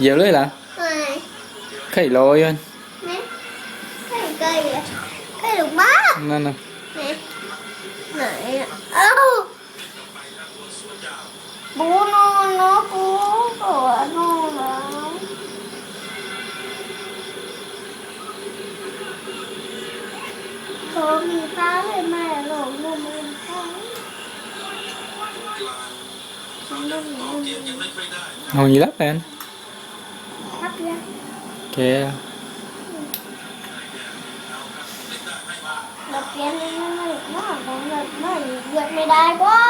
Dèo lưới là? Cây lôi anh. Cây cây. Cây được má. Nè nè. Nè. Nè. Có มีฟ้าเลยแม่หลงมุมันฟ้ามันลงลง Ngồi gì lắm nè anh ทับยัง Kìa เราเปลี่ยนมันไม่ไม่ไม่ไม่เลือกไม่ได้มา